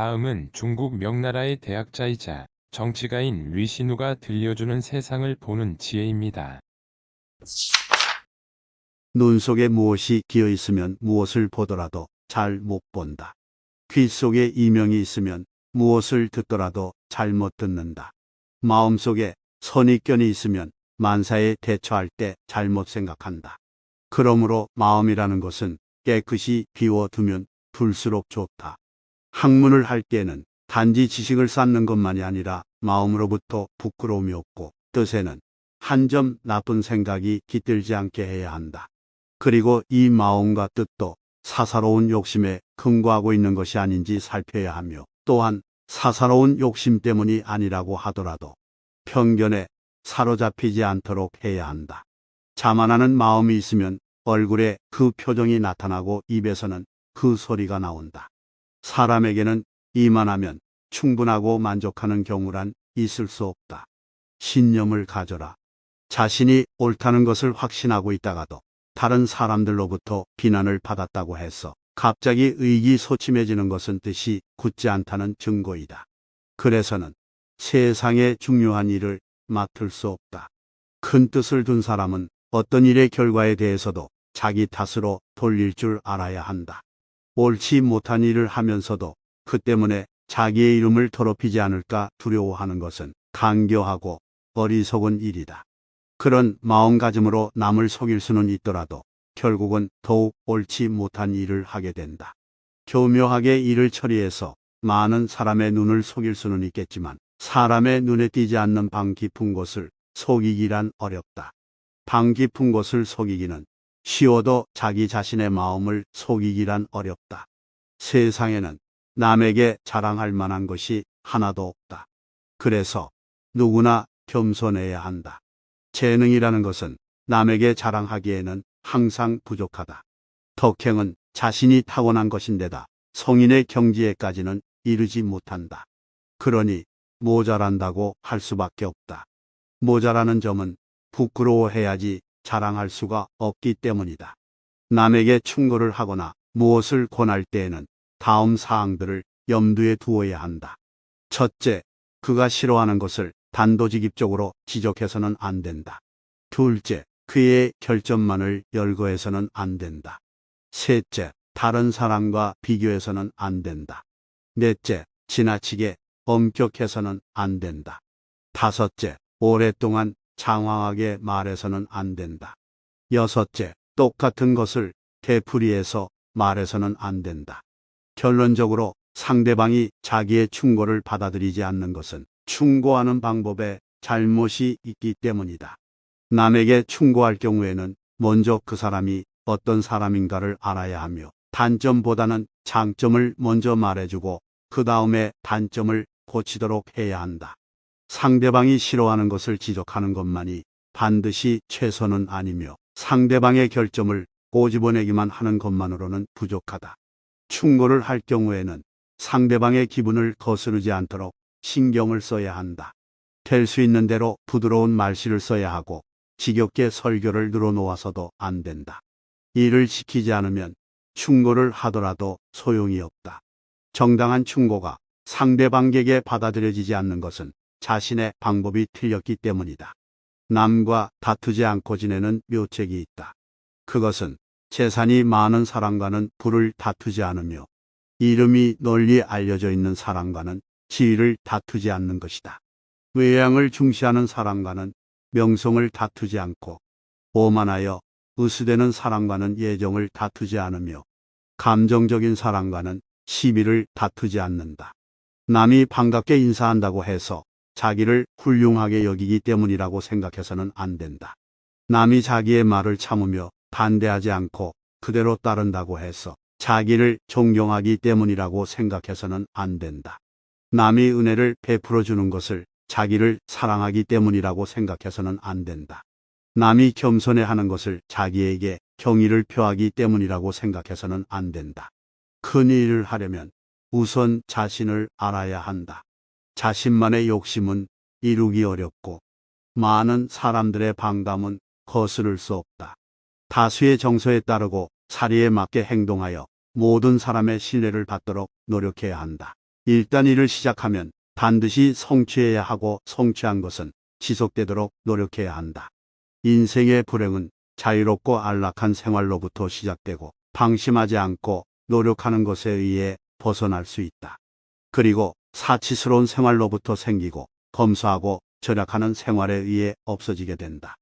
다음은 중국 명나라의 대학자이자 정치가인 위신우가 들려주는 세상을 보는 지혜입니다. 눈 속에 무엇이 기어 있으면 무엇을 보더라도 잘 못 본다. 귀 속에 이명이 있으면 무엇을 듣더라도 잘 못 듣는다. 마음 속에 선입견이 있으면 만사에 대처할 때 잘못 생각한다. 그러므로 마음이라는 것은 깨끗이 비워두면 둘수록 좋다. 학문을 할 때는 단지 지식을 쌓는 것만이 아니라 마음으로부터 부끄러움이 없고 뜻에는 한 점 나쁜 생각이 깃들지 않게 해야 한다. 그리고 이 마음과 뜻도 사사로운 욕심에 근거하고 있는 것이 아닌지 살펴야 하며 또한 사사로운 욕심 때문이 아니라고 하더라도 편견에 사로잡히지 않도록 해야 한다. 자만하는 마음이 있으면 얼굴에 그 표정이 나타나고 입에서는 그 소리가 나온다. 사람에게는 이만하면 충분하고 만족하는 경우란 있을 수 없다. 신념을 가져라. 자신이 옳다는 것을 확신하고 있다가도 다른 사람들로부터 비난을 받았다고 해서 갑자기 의기소침해지는 것은 뜻이 굳지 않다는 증거이다. 그래서는 세상의 중요한 일을 맡을 수 없다. 큰 뜻을 둔 사람은 어떤 일의 결과에 대해서도 자기 탓으로 돌릴 줄 알아야 한다. 옳지 못한 일을 하면서도 그 때문에 자기의 이름을 더럽히지 않을까 두려워하는 것은 강교하고 어리석은 일이다. 그런 마음가짐으로 남을 속일 수는 있더라도 결국은 더욱 옳지 못한 일을 하게 된다. 교묘하게 일을 처리해서 많은 사람의 눈을 속일 수는 있겠지만 사람의 눈에 띄지 않는 방 깊은 곳을 속이기란 어렵다. 방 깊은 곳을 속이기는 쉬워도 자기 자신의 마음을 속이기란 어렵다. 세상에는 남에게 자랑할 만한 것이 하나도 없다. 그래서 누구나 겸손해야 한다. 재능이라는 것은 남에게 자랑하기에는 항상 부족하다. 덕행은 자신이 타고난 것인데다 성인의 경지에까지는 이르지 못한다. 그러니 모자란다고 할 수밖에 없다. 모자라는 점은 부끄러워해야지 자랑할 수가 없기 때문이다. 남에게 충고를 하거나 무엇을 권할 때에는 다음 사항들을 염두에 두어야 한다. 첫째, 그가 싫어하는 것을 단도직입적으로 지적해서는 안 된다. 둘째, 그의 결점만을 열거해서는 안 된다. 셋째, 다른 사람과 비교해서는 안 된다. 넷째, 지나치게 엄격해서는 안 된다. 다섯째, 오랫동안 장황하게 말해서는 안 된다. 여섯째, 똑같은 것을 되풀이해서 말해서는 안 된다. 결론적으로 상대방이 자기의 충고를 받아들이지 않는 것은 충고하는 방법에 잘못이 있기 때문이다. 남에게 충고할 경우에는 먼저 그 사람이 어떤 사람인가를 알아야 하며 단점보다는 장점을 먼저 말해주고 그 다음에 단점을 고치도록 해야 한다. 상대방이 싫어하는 것을 지적하는 것만이 반드시 최선은 아니며 상대방의 결점을 꼬집어내기만 하는 것만으로는 부족하다. 충고를 할 경우에는 상대방의 기분을 거스르지 않도록 신경을 써야 한다. 될 수 있는 대로 부드러운 말씨를 써야 하고 지겹게 설교를 늘어놓아서도 안 된다. 이를 지키지 않으면 충고를 하더라도 소용이 없다. 정당한 충고가 상대방에게 받아들여지지 않는 것은 자신의 방법이 틀렸기 때문이다. 남과 다투지 않고 지내는 묘책이 있다. 그것은 재산이 많은 사람과는 불을 다투지 않으며 이름이 널리 알려져 있는 사람과는 지위를 다투지 않는 것이다. 외양을 중시하는 사람과는 명성을 다투지 않고 오만하여 으스대는 사람과는 예정을 다투지 않으며 감정적인 사람과는 시비를 다투지 않는다. 남이 반갑게 인사한다고 해서 자기를 훌륭하게 여기기 때문이라고 생각해서는 안 된다. 남이 자기의 말을 참으며 반대하지 않고 그대로 따른다고 해서 자기를 존경하기 때문이라고 생각해서는 안 된다. 남이 은혜를 베풀어 주는 것을 자기를 사랑하기 때문이라고 생각해서는 안 된다. 남이 겸손해 하는 것을 자기에게 경의를 표하기 때문이라고 생각해서는 안 된다. 큰 일을 하려면 우선 자신을 알아야 한다. 자신만의 욕심은 이루기 어렵고 많은 사람들의 반감은 거스를 수 없다. 다수의 정서에 따르고 사리에 맞게 행동하여 모든 사람의 신뢰를 받도록 노력해야 한다. 일단 일을 시작하면 반드시 성취해야 하고 성취한 것은 지속되도록 노력해야 한다. 인생의 불행은 자유롭고 안락한 생활로부터 시작되고 방심하지 않고 노력하는 것에 의해 벗어날 수 있다. 그리고 사치스러운 생활로부터 생기고 검소하고 절약하는 생활에 의해 없어지게 된다.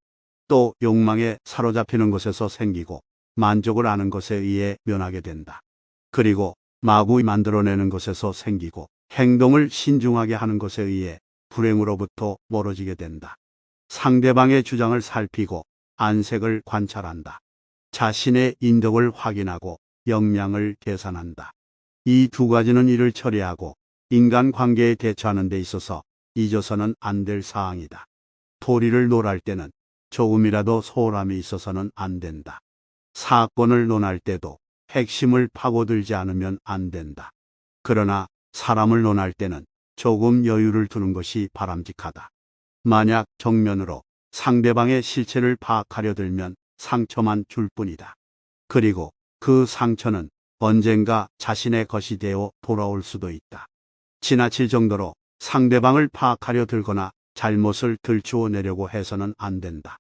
또 욕망에 사로잡히는 것에서 생기고 만족을 아는 것에 의해 변하게 된다. 그리고 마구 만들어내는 것에서 생기고 행동을 신중하게 하는 것에 의해 불행으로부터 멀어지게 된다. 상대방의 주장을 살피고 안색을 관찰한다. 자신의 인덕을 확인하고 역량을 계산한다. 이 두 가지는 이를 처리하고 인간 관계에 대처하는 데 있어서 잊어서는 안 될 사항이다. 도리를 논할 때는 조금이라도 소홀함이 있어서는 안 된다. 사건을 논할 때도 핵심을 파고들지 않으면 안 된다. 그러나 사람을 논할 때는 조금 여유를 두는 것이 바람직하다. 만약 정면으로 상대방의 실체를 파악하려 들면 상처만 줄 뿐이다. 그리고 그 상처는 언젠가 자신의 것이 되어 돌아올 수도 있다. 지나칠 정도로 상대방을 파악하려 들거나 잘못을 들추어 내려고 해서는 안 된다.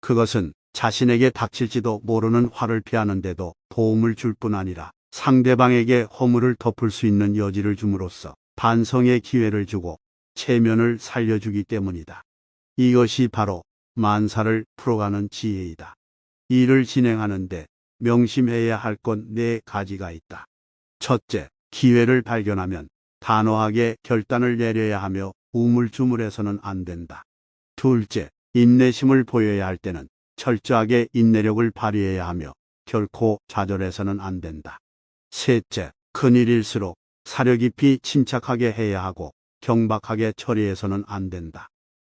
그것은 자신에게 닥칠지도 모르는 화를 피하는데도 도움을 줄 뿐 아니라 상대방에게 허물을 덮을 수 있는 여지를 줌으로써 반성의 기회를 주고 체면을 살려주기 때문이다. 이것이 바로 만사를 풀어가는 지혜이다. 일을 진행하는데 명심해야 할 건 네 가지가 있다. 첫째, 기회를 발견하면 단호하게 결단을 내려야 하며 우물쭈물해서는 안 된다. 둘째, 인내심을 보여야 할 때는 철저하게 인내력을 발휘해야 하며 결코 좌절해서는 안 된다. 셋째, 큰일일수록 사려 깊이 침착하게 해야 하고 경박하게 처리해서는 안 된다.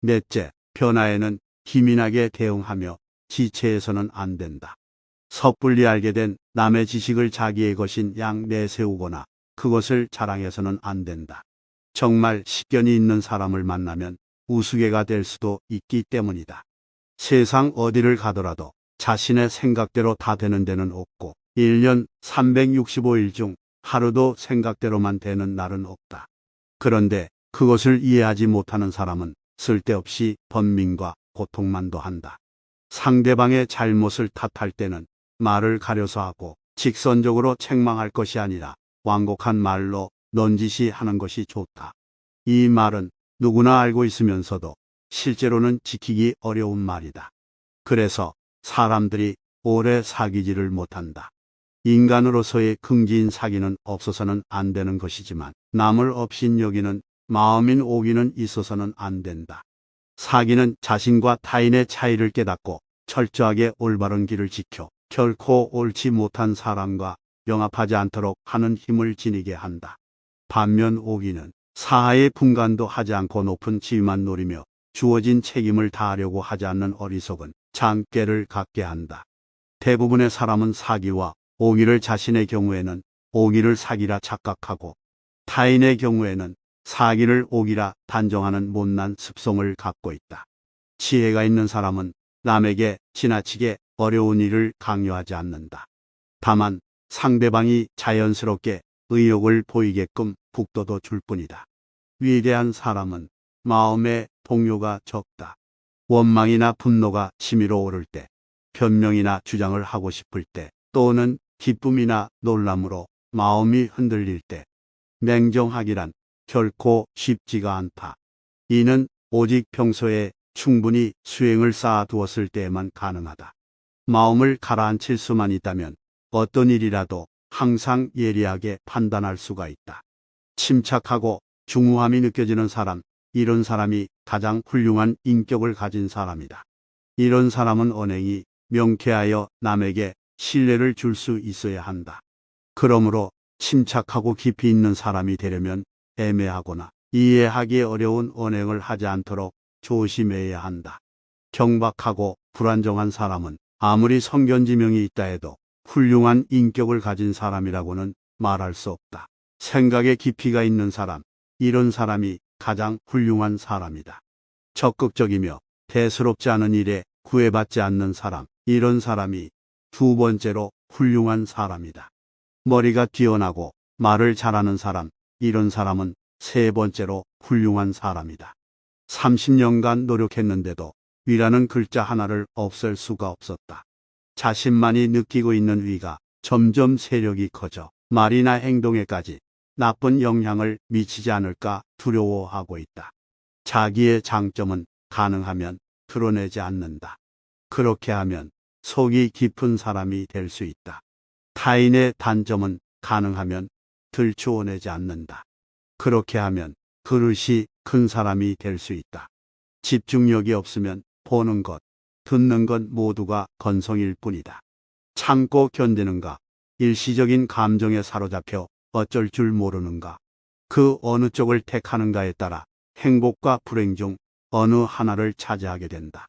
넷째, 변화에는 기민하게 대응하며 지체해서는 안 된다. 섣불리 알게 된 남의 지식을 자기의 것인 양 내세우거나 그것을 자랑해서는 안 된다. 정말 식견이 있는 사람을 만나면 우스개가 될 수도 있기 때문이다. 세상 어디를 가더라도 자신의 생각대로 다 되는 데는 없고 1년 365일 중 하루도 생각대로만 되는 날은 없다. 그런데 그것을 이해하지 못하는 사람은 쓸데없이 번민과 고통만 더한다. 상대방의 잘못을 탓할 때는 말을 가려서 하고 직선적으로 책망할 것이 아니라 완곡한 말로 넌지시 하는 것이 좋다. 이 말은 누구나 알고 있으면서도 실제로는 지키기 어려운 말이다. 그래서 사람들이 오래 사귀지를 못한다. 인간으로서의 긍지인 사기는 없어서는 안 되는 것이지만 남을 없인 여기는 마음인 오기는 있어서는 안 된다. 사기는 자신과 타인의 차이를 깨닫고 철저하게 올바른 길을 지켜 결코 옳지 못한 사람과 영합하지 않도록 하는 힘을 지니게 한다. 반면 오기는 사하의 분간도 하지 않고 높은 지위만 노리며 주어진 책임을 다하려고 하지 않는 어리석은 장깨를 갖게 한다. 대부분의 사람은 사기와 오기를 자신의 경우에는 오기를 사기라 착각하고 타인의 경우에는 사기를 오기라 단정하는 못난 습성을 갖고 있다. 지혜가 있는 사람은 남에게 지나치게 어려운 일을 강요하지 않는다. 다만 상대방이 자연스럽게 의욕을 보이게끔 북돋워 줄 뿐이다. 위대한 사람은 마음의 동요가 적다. 원망이나 분노가 치밀어 오를 때, 변명이나 주장을 하고 싶을 때, 또는 기쁨이나 놀람으로 마음이 흔들릴 때, 냉정하기란 결코 쉽지가 않다. 이는 오직 평소에 충분히 수행을 쌓아두었을 때에만 가능하다. 마음을 가라앉힐 수만 있다면 어떤 일이라도 항상 예리하게 판단할 수가 있다. 침착하고 중후함이 느껴지는 사람, 이런 사람이 가장 훌륭한 인격을 가진 사람이다. 이런 사람은 언행이 명쾌하여 남에게 신뢰를 줄 수 있어야 한다. 그러므로 침착하고 깊이 있는 사람이 되려면 애매하거나 이해하기 어려운 언행을 하지 않도록 조심해야 한다. 경박하고 불안정한 사람은 아무리 성견지명이 있다 해도 훌륭한 인격을 가진 사람이라고는 말할 수 없다. 생각에 깊이가 있는 사람, 이런 사람이 가장 훌륭한 사람이다. 적극적이며 대수롭지 않은 일에 구애받지 않는 사람, 이런 사람이 두 번째로 훌륭한 사람이다. 머리가 뛰어나고 말을 잘하는 사람, 이런 사람은 세 번째로 훌륭한 사람이다. 30년간 노력했는데도 위라는 글자 하나를 없앨 수가 없었다. 자신만이 느끼고 있는 위가 점점 세력이 커져 말이나 행동에까지 나쁜 영향을 미치지 않을까 두려워하고 있다. 자기의 장점은 가능하면 드러내지 않는다. 그렇게 하면 속이 깊은 사람이 될 수 있다. 타인의 단점은 가능하면 들추어내지 않는다. 그렇게 하면 그릇이 큰 사람이 될 수 있다. 집중력이 없으면 보는 것, 듣는 것 모두가 건성일 뿐이다. 참고 견디는가, 일시적인 감정에 사로잡혀 어쩔 줄 모르는가, 그 어느 쪽을 택하는가에 따라 행복과 불행 중 어느 하나를 차지하게 된다.